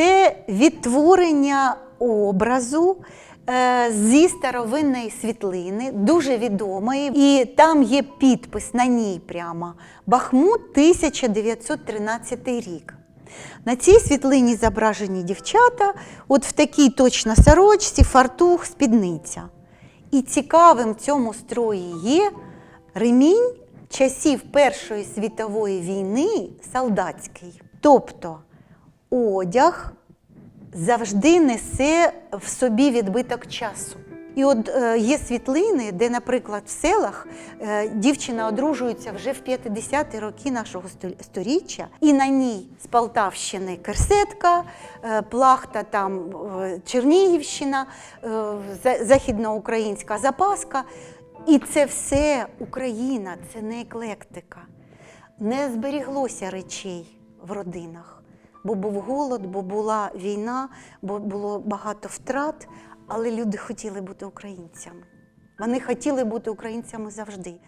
Це відтворення образу е, зі старовинної світлини, дуже відомої. І там є підпис на ній прямо Бахмут 1913 рік. На цій світлині зображені дівчата, от в такій точно сорочці, фартух, спідниця. І цікавим в цьому строї є ремінь часів Першої світової війни солдатський. Тобто одяг завжди несе в собі відбиток часу. І от е, є світлини, де, наприклад, в селах е, дівчина одружується вже в 50-ті роки нашого сто- сторіччя, і на ній з Полтавщини Керсетка, е, Плахта там Чернігівщина, за- західноукраїнська запаска. І це все Україна, це не еклектика. Не зберіглося речей в родинах, бо був голод, бо була війна, бо було багато втрат, але люди хотіли бути українцями. Вони хотіли бути українцями завжди.